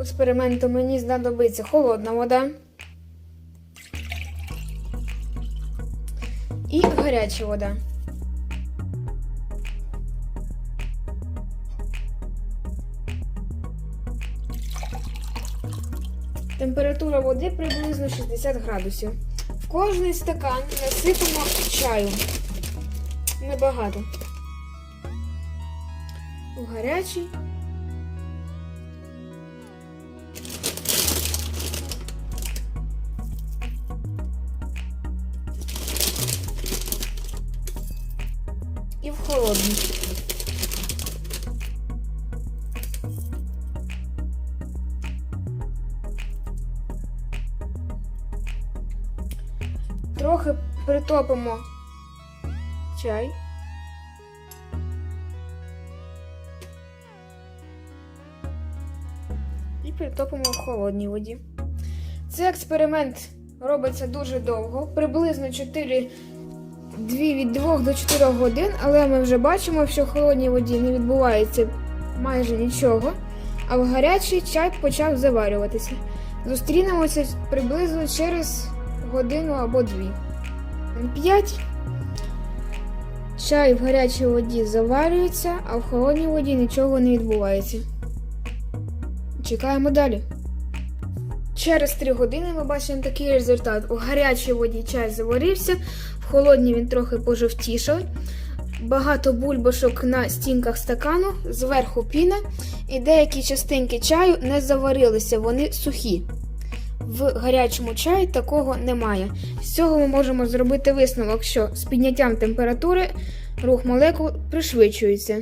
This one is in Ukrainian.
експерименту мені знадобиться холодна вода і гаряча вода. Температура води приблизно 60 градусів. В кожний стакан насипемо чаю. Небагато. В гарячий. І в холодний. Трохи притопимо чай. І притопимо в холодній воді. Цей експеримент робиться дуже довго, приблизно 4, 2, від 2 до 4 годин, але ми вже бачимо, що в холодній воді не відбувається майже нічого, а в гарячий чай почав заварюватися. Зустрінемося приблизно через годину або дві. 5. Чай в гарячій воді заварюється, а в холодній воді нічого не відбувається. Чекаємо далі. Через 3 години ми бачимо такий результат. У гарячій воді чай заварився, в холодній він трохи пожовтішав. Багато бульбашок на стінках стакану, зверху піна, і деякі частинки чаю не заварилися, вони сухі. В гарячому чаї такого немає. З цього ми можемо зробити висновок, що з підняттям температури рух молекул пришвидшується.